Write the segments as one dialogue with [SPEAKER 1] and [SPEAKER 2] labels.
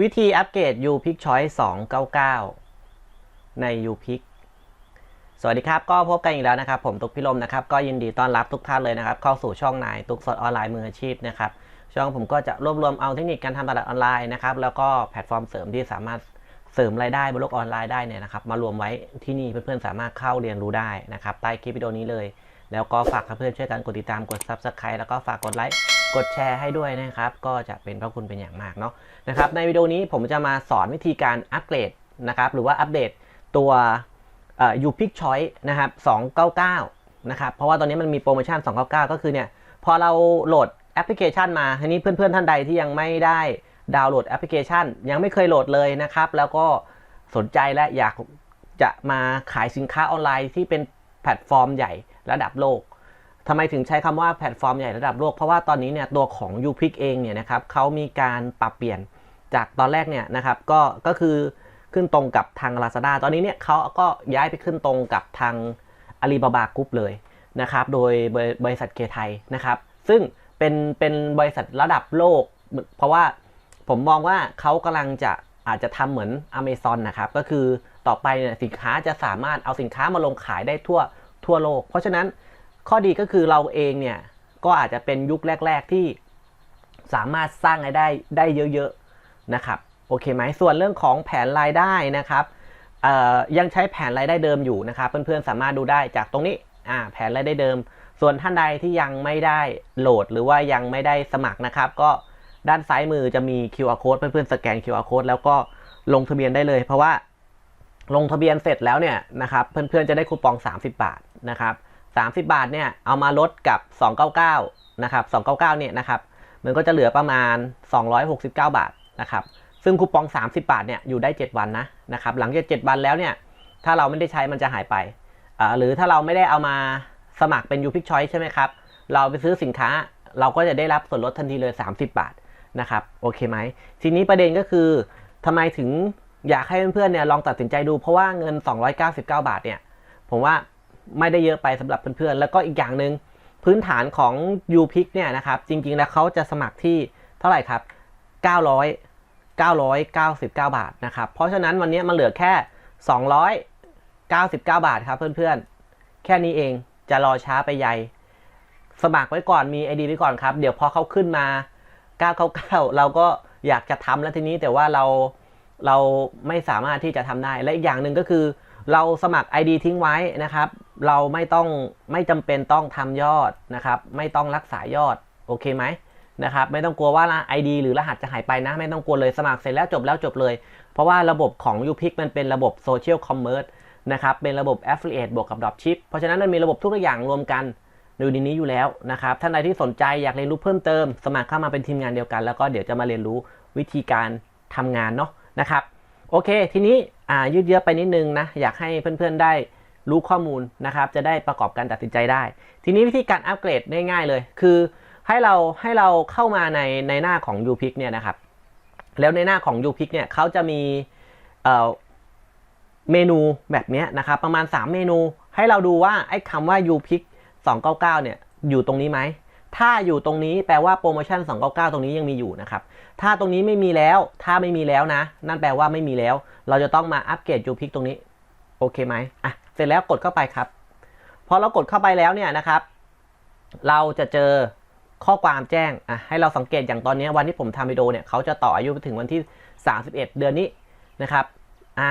[SPEAKER 1] วิธีอัปเกรด u p i c Choice 299 ใน u p i c สวัสดีครับ ก็พบกันอีกแล้วนะครับ ผมตุกพิรมนะครับ ก็ยินดีต้อนรับทุกท่านเลยนะครับ เข้าสู่ช่องนายตุกสดออนไลน์มืออาชีพนะครับ ช่องผมก็จะรวบรวมเอาเทคนิคการทำตลาดออนไลน์นะครับ แล้วก็แพลตฟอร์มเสริมที่สามารถเสริมรายได้บนโลกออนไลน์ได้เนี่ยนะครับ มารวมไว้ที่นี่เพื่อนๆสามารถเข้าเรียนรู้ได้นะครับ ใต้คลิปวิดีโอนี้เลย แล้วก็ฝากเพื่อนๆช่วยกันกดติดตาม กด Subscribe แล้วก็ฝากกดไลค์ กดแชร์ให้ด้วยนะครับ ก็จะเป็นพระคุณเป็นอย่างมากเนาะนะครับ ในวิดีโอนี้ผมจะมาสอนวิธีการอัปเกรดนะครับ หรือว่าอัปเดตตัวเอ่อ u p i c Choice นะครับ299 นะครับ เพราะว่าตอนนี้มันมีโปรโมชั่น 299 ก็คือเนี่ย พอเราโหลดแอปพลิเคชันมาทีนี้เพื่อนๆท่านใดที่ยังไม่ได้ดาวน์โหลดแอปพลิเคชัน ยังไม่เคยโหลดเลยนะครับ แล้วก็สนใจและอยากจะมาขายสินค้าออนไลน์ที่เป็นแพลตฟอร์มใหญ่ระดับโลก ทำไมถึงใช้คำว่าแพลตฟอร์มใหญ่ระดับโลก เพราะว่าตอนนี้เนี่ยตัวของ u p i c เองเนี่ยนะครับเขามีการปรับเปลี่ยนจากตอนแรกเนี่ยนะครับก็ก็คือขึ้นตรงกับทาง Lazada ตอนนี้เนี่ยเขาก็ย้ายไปขึ้นตรงกับทาง Alibaba Group เลยนะครับโดยบริบริษัทเคไทยนะครับ ซึ่งเป็นเป็นบริษัทระดับโลก เพราะว่าผมมองว่าเขากำลังจะอาจจะทำเหมือน Amazon นะครับ ก็คือต่อไปเนี่ยสินค้าจะสามารถเอาสินค้ามาลงขายได้ทั่วทั่วโลก เพราะฉะนั้น ข้อดีก็คือเราเองเนี่ยก็อาจจะเป็นยุคแรก ๆที่สามารถสร้างรายได้ได้เยอะๆนะครับโอเคไหมส่วนเรื่องของแผนรายได้นะครับยังใช้แผนรายได้เดิมอยู่นะครับเพื่อนๆสามารถดูได้จากตรงนี้แผนรายได้เดิม ส่วนท่านใดที่ยังไม่ได้โหลดหรือว่ายังไม่ได้สมัครนะครับ ก็ด้านซ้ายมือจะมี QR code เพื่อนๆสแกน QR code แล้วก็ลงทะเบียนได้เลย เพราะว่าลงทะเบียนเสร็จแล้วเนี่ยนะครับเพื่อนๆจะได้คูปอง 30 บาทนะครับ 30 บาทเนี่ยเอามาลดกับ 299 นะครับ 299 เนี่ยนะครับ มันก็จะเหลือประมาณ 269 บาทนะครับ ซึ่งคูปอง 30 บาทเนี่ยอยู่ได้ 7 วันนะนะครับ หลังจาก 7 วันแล้วเนี่ยถ้าเราไม่ได้ใช้มันจะหายไป หรือถ้าเราไม่ได้เอามาสมัครเป็น u p i c Choice ใช่ไหมครับ เราไปซื้อสินค้าเราก็จะได้รับส่วนลดทันทีเลย 30 บาทนะครับโอเคไหมทีนี้ประเด็นก็คือทำไมถึงอยากให้เพื่อนๆเนี่ยลองตัดสินใจดูเพราะว่าเงิน 299 บาทเนี่ยผมว่า ไม่ได้เยอะไปสำหรับเพื่อนๆ แล้วก็อีกอย่างหนึ่งพื้นฐานของ u p i c เนี่ยนะครับ จริงๆ แล้วเขาจะสมัครที่เท่าไหร่ครับ 900 999 บาทนะครับ เพราะฉะนั้นวันนี้มันเหลือแค่ 299 บาทครับเพื่อนๆ แค่นี้เองจะรอช้าไปใหญ่ สมัครไว้ก่อนมี ID ไว้ก่อนครับ เดี๋ยวพอเขาขึ้นมา 999 เราก็อยากจะทำแล้วทีนี้แต่ว่าเราเราไม่สามารถที่จะทำได้ และอีกอย่างหนึ่งก็คือ เราสมัคร ID ทิ้งไว้นะครับ เราไม่ต้องไม่จำเป็นต้องทำยอดนะครับ ไม่ต้องรักษายอดโอเคไหมนะครับ ไม่ต้องกลัวว่า ID หรือรหัสจะหายไปนะ ไม่ต้องกลัวเลยสมัครเสร็จแล้วจบแล้วจบเลย เพราะว่าระบบของ u p i c มันเป็นระบบ Social Commerce นะครับเป็นระบบ Affiliate บวกกับ Dropship เพราะฉะนั้นมันมีระบบทุกอย่างรวมกันอยู่ในนี้อยู่แล้วนะครับท่านใดที่สนใจอยากเรียนรู้เพิ่มเติม สมัครเข้ามาเป็นทีมงานเดียวกัน แล้วก็เดี๋ยวจะมาเรียนรู้วิธีการทำงานเนาะนะครับโอเค ทีนี้อ่ายืดเยื้อไปนิดนึงนะอยากให้เพื่อนๆได้ รู้ข้อมูลนะครับ จะได้ประกอบการตัดสินใจได้ ทีนี้วิธีการอัปเกรดง่ายๆเลย คือให้เราให้เราเข้ามาในในหน้าของ u p i c เนี่ยนะครับ แล้วในหน้าของ u p i c เนี่ยเขาจะมีเอ่อเมนูแบบนี้นะครับ ประมาณ 3 เมนู ให้เราดูว่าไอ้คำว่า u p i c 299 เนี่ยอยู่ตรงนี้ไหม ถ้าอยู่ตรงนี้แปลว่าโปรโมชั่น 299 ตรงนี้ยังมีอยู่นะครับ ถ้าตรงนี้ไม่มีแล้ว ถ้าไม่มีแล้วนะ นั่นแปลว่าไม่มีแล้ว เราจะต้องมาอัปเกรดยูพิกตรงนี้ โอเคไหมอะ เสร็จแล้วกดเข้าไปครับ พอเรากดเข้าไปแล้วเนี่ยนะครับ เราจะเจอข้อความแจ้งอะให้เราสังเกตอย่างตอนนี้วันที่ผมทำวิดีโอเนี่ยเขาจะต่ออายุไปถึงวันที่ 31 เดือนนี้นะครับอ่า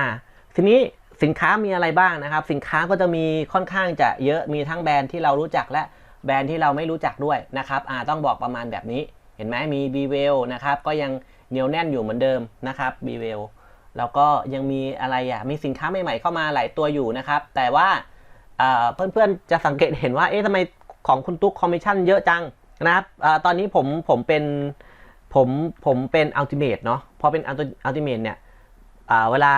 [SPEAKER 1] ทีนี้สินค้ามีอะไรบ้างนะครับ สินค้าก็จะมีค่อนข้างจะเยอะมีทั้งแบรนด์ที่เรารู้จักและแบรนด์ที่เราไม่รู้จักด้วยนะครับอ่าต้องบอกประมาณแบบนี้ เห็นไหมมี b w e l นะครับก็ยังเหนียวแน่นอยู่เหมือนเดิมนะครับ b w e l แล้วก็ยังมีอะไรอะมีสินค้าใหม่ๆเข้ามาหลายตัวอยู่นะครับ แต่ว่าเพื่อนๆจะสังเกตเห็นว่าเอ๊ะทำไมของคุณตุ๊กคอมมิชชั่นเยอะจังนะครับอตอนนี้ผมผมเป็นผมผมเป็นอัลติเมทเนาะพอเป็นอัลติเมทเนี่ยเวลา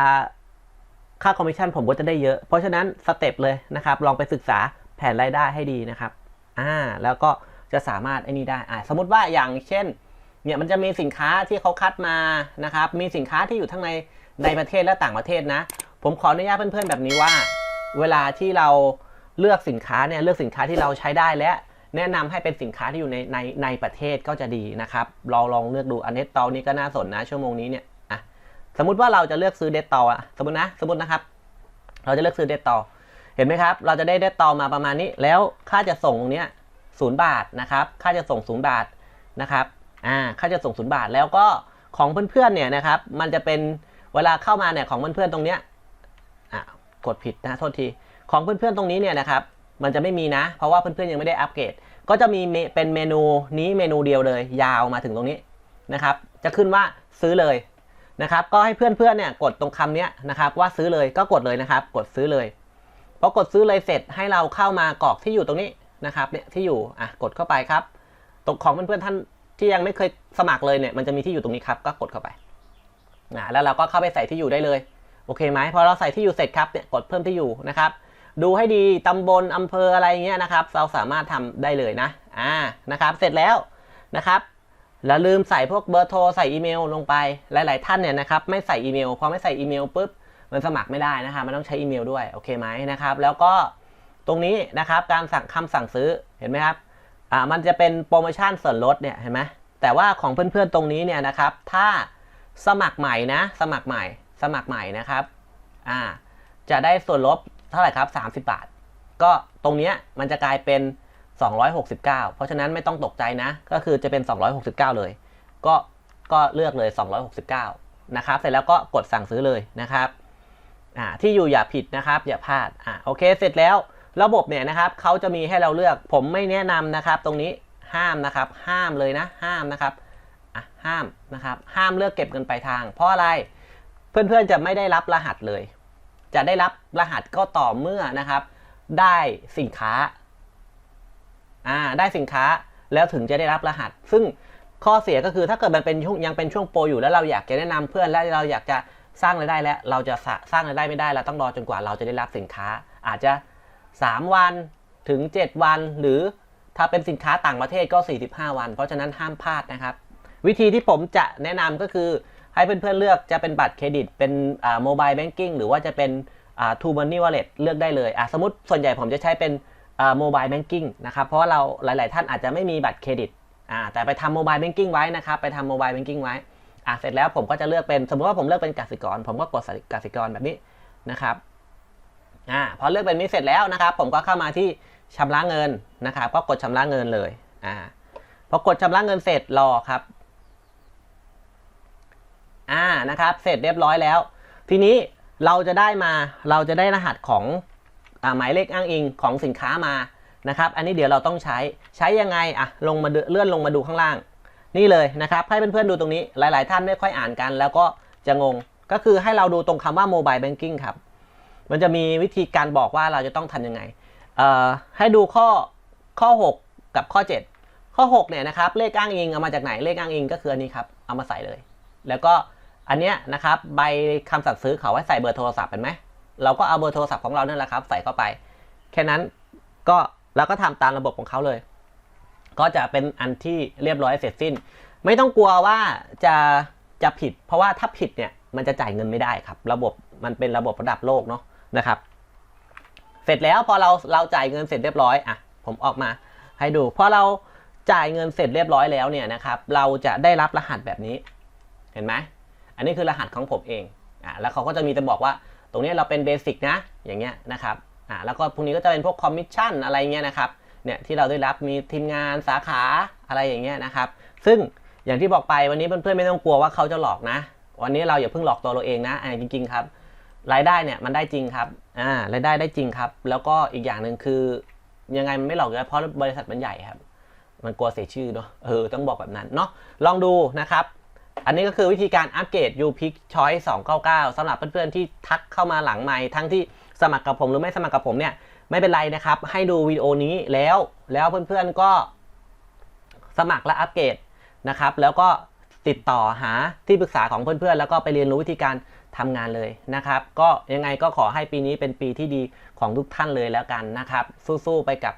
[SPEAKER 1] ค่าคอมมิชชั่นผมก็จะได้เยอะ เพราะฉะนั้นสเต็ปเลยนะครับ ลองไปศึกษาแผนรายได้ให้ดีนะครับอ่าแล้วก็จะสามารถไอ้นี่ได้อ่าสมมติว่าอย่างเช่นเนี่ยมันจะมีสินค้าที่เขาคัดมานะครับ มีสินค้าที่อยู่ทั้งใน ในประเทศและต่างประเทศนะ ผมขออนุญาตเพื่อนๆแบบนี้ว่า เวลาที่เราเลือกสินค้าเนี่ยเลือกสินค้าที่เราใช้ได้และแนะนำให้เป็นสินค้าที่อยู่ในในในประเทศก็จะดีนะครับเราลองเลือกดูอันนี้ตอนนี้ก็น่าสนนะชั่วโมงนี้เนี่ยอะสมมุติว่าเราจะเลือกซื้อเดตตออะสมมตินะสมมตินะครับ เราจะเลือกซื้อเดตตอเห็นไหมครับ เราจะได้เดตตอมาประมาณนี้ แล้วค่าจะส่งตรงเนี้ยศูนย์บาทนะครับค่าจะส่งศูนย์บาทนะครับอ่าค่าจะส่งศูนย์บาทแล้วก็ของเพื่อนๆเนี่ยนะครับมันจะเป็น เวลาเข้ามาเนี่ยของเพื่อนๆตรงเนี้ยกดผิดนะโทษที ของเพื่อนๆตรงนี้เนี่ยนะครับ มันจะไม่มีนะ เพราะว่าเพื่อนๆยังไม่ได้อัปเกรด ก็จะมีเป็นเมนูนี้เมนูเดียวเลย ยาวมาถึงตรงนี้นะครับ จะขึ้นว่าซื้อเลยนะครับ ก็ให้เพื่อนๆเนี่ยกดตรงคำเนี้ยนะครับ ว่าซื้อเลยก็กดเลยนะครับ กดซื้อเลยพอกดซื้อเลยเสร็จให้เราเข้ามากรอกที่อยู่ตรงนี้นะครับเนี่ยที่อยู่อะกดเข้าไปครับตรงของเพื่อนๆท่านที่ยังไม่เคยสมัครเลยเนี่ยมันจะมีที่อยู่ตรงนี้ครับ ก็กดเข้าไป อะแล้วเราก็เข้าไปใส่ที่อยู่ได้เลยโอเคไหมพอเราใส่ที่อยู่เสร็จครับเนี่ยกดเพิ่มที่อยู่นะครับ ดูให้ดีตำบลอำเภออะไรเงี้ยนะครับ เราสามารถทำได้เลยนะอ่านะครับ เสร็จแล้วนะครับแล้วลืมใส่พวกเบอร์โทรใส่อีเมลลงไปหลาย ๆ ท่านเนี่ยนะครับไม่ใส่อีเมลพอไม่ใส่อีเมลปุ๊บมันสมัครไม่ได้นะครับมันต้องใช้อีเมลด้วยโอเคไหมนะครับแล้วก็ตรงนี้นะครับการสั่งคำสั่งซื้อเห็นไหมครับอ่ามันจะเป็นโปรโมชั่นส่วนลดเนี่ยเห็นไหมแต่ว่าของเพื่อนๆตรงนี้เนี่ยนะครับถ้า สมัครใหม่นะ สมัครใหม่ สมัครใหม่นะครับ อ่า จะได้ส่วนลดเท่าไหร่ครับ 30 บาท ก็ตรงเนี้ยมันจะกลายเป็น 269 เพราะฉะนั้นไม่ต้องตกใจนะ ก็คือจะเป็น 269 เลย ก็ ก็เลือกเลย 269 นะครับ เสร็จแล้วก็กดสั่งซื้อเลยนะครับ อ่า ที่อยู่อย่าผิดนะครับ อย่าพลาด อ่า โอเค เสร็จแล้ว ระบบเนี่ยนะครับ เขาจะมีให้เราเลือก ผมไม่แนะนำนะครับ ตรงนี้ ห้ามนะครับ ห้ามเลยนะ ห้ามนะครับ อะห้ามนะครับห้ามเลือกเก็บเงินปลายทาง เพราะอะไรเพื่อนๆจะไม่ได้รับรหัสเลย จะได้รับรหัสก็ต่อเมื่อนะครับ ได้สินค้าอ่าได้สินค้าแล้วถึงจะได้รับรหัส ซึ่งข้อเสียก็คือถ้าเกิดมันเป็นช่วงยังเป็นช่วงโปรอยู่แล้วเราอยากจะแนะนำเพื่อนและเราอยากจะสร้างรายได้แล้วเราจะสร้าสร้างรายได้ไม่ได้เราต้องรอจนกว่าเราจะได้รับสินค้า อาจจะ 3 วันถึง 7 วัน หรือถ้าเป็นสินค้าต่างประเทศก็ 45 วัน เพราะฉะนั้นห้ามพลาดนะครับ วิธีที่ผมจะแนะนำก็คือให้เพื่อนๆเลือกจะเป็นบัตรเครดิต เป็นโมบายแบงกิ้งหรือว่าจะเป็นทูมันนี่วอลเล็ตเลือกได้เลยสมมติส่วนใหญ่ผมจะใช้เป็นโมบายแบงกิ้งนะครับเพราะว่าเราหลาย ๆ ท่านอาจจะไม่มีบัตรเครดิตแต่ไปทำโมบายแบงกิ้งไว้นะครับไปทำโมบายแบงกิ้งไว้เสร็จแล้วผมก็จะเลือกเป็นสมมติว่าผมเลือกเป็นกสิกร ผมก็กดกสิกรแบบนี้นะครับอ่าพอเลือกเป็นนี้เสร็จแล้วนะครับ ผมก็เข้ามาที่ชำระเงินนะครับ ก็กดชำระเงินเลยอ่าพอกดชำระเงินเสร็จรอครับ นะครับ เสร็จเรียบร้อยแล้ว ทีนี้เราจะได้มาเราจะได้รหัสของอหมายเลขอ้างอิงของสินค้ามานะครับ อันนี้เดี๋ยวเราต้องใช้ใช้ยังไงอะลงมาเลื่อนลงมาดูข้างล่าง นี่เลยนะครับให้เพื่อนๆดูตรงนี้หลาย ๆ ท่านไม่ค่อยอ่านกัน แล้วก็จะงงก็คือให้เราดูตรงคำว่า mobile banking ครับมันจะมีวิธีการบอกว่าเราจะต้องทำยังไงเอ่อให้ดูข้อข้อ 6 กับข้อ 7 ข้อ 6 เนี่ยนะครับเลขอ้างอิงเอามาจากไหนเลขอ้างอิงก็คืออันนี้ครับเอามาใส่เลย แล้วก็ อันเนี้ยนะครับใบคำสั่งซื้อเขาไว้ใส่เบอร์โทรศัพท์เป็นไหมเราก็เอาเบอร์โทรศัพท์ของเราเนี่ยแหละครับ ใส่เข้าไป แค่นั้นก็เราก็ทำตามระบบของเขาเลย ก็จะเป็นอันที่เรียบร้อยเสร็จสิ้น ไม่ต้องกลัวว่าจะจะผิด เพราะว่าถ้าผิดเนี่ยมันจะจ่ายเงินไม่ได้ครับ ระบบมันเป็นระบบระดับโลกเนาะนะครับ เสร็จแล้วพอเราเราจ่ายเงินเสร็จเรียบร้อยอะผมออกมาให้ดูพอเราจ่ายเงินเสร็จเรียบร้อยแล้วเนี่ยนะครับ เราจะได้รับรหัสแบบนี้ เห็นไหม อันนี้คือรหัสของผมเองอ่าแล้วเขาก็จะมีจะบอกว่าตรงนี้เราเป็นเบสิกนะอย่างเงี้ยนะครับอ่าแล้วก็พวกนี้ก็จะเป็นพวกคอมมิชชั่นอะไรเงี้ยนะครับเนี่ยที่เราได้รับมีทีมงานสาขาอะไรอย่างเงี้ยนะครับ ซึ่งอย่างที่บอกไปวันนี้เพื่อนๆไม่ต้องกลัวว่าเขาจะหลอกนะ วันนี้เราอย่าเพิ่งหลอกตัวเราเองนะอ่าจริง ๆ ครับ รายได้เนี่ยมันได้จริงครับอ่ารายได้ได้จริงครับ แล้วก็อีกอย่างหนึ่งคือยังไงมันไม่หลอกอยู่แล้วเพราะบริษัทมันใหญ่ครับ มันกลัวเสียชื่อเนาะเออต้องบอกแบบนั้นเนาะลองดูนะครับ อันนี้ก็คือวิธีการอัปเกรด u p i c Choice 299สำหรับเพื่อนๆที่ทักเข้ามาหลังไมค์ทั้งที่สมัครกับผมหรือไม่สมัครกับผมเนี่ยไม่เป็นไรนะครับ ให้ดูวิดีโอนี้แล้วแล้วเพื่อนๆก็สมัครและอัปเกรดนะครับ แล้วก็ติดต่อหาที่ปรึกษาของเพื่อนๆ แล้วก็ไปเรียนรู้วิธีการทำงานเลยนะครับ ก็ยังไงก็ขอให้ปีนี้เป็นปีที่ดีของทุกท่านเลยแล้วกันนะครับ สู้ๆไปกับ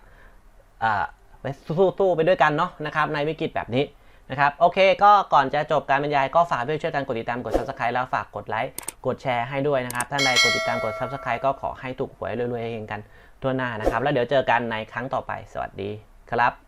[SPEAKER 1] สู้ๆไปด้วยกันเนาะนะครับในวิกฤตแบบนี้ นะครับโอเคก็ก่อนจะจบการบรรยายก็ฝากเพื่อนช่วยกันกดติดตามกด subscribe แล้วฝากกดไลค์กดแชร์ให้ด้วยนะครับท่านใดกดติดตามกด subscribe ก็ขอให้ถูกหวยรวยๆเองกันทั่วหน้านะครับ แล้วเดี๋ยวเจอกันในครั้งต่อไปสวัสดีครับ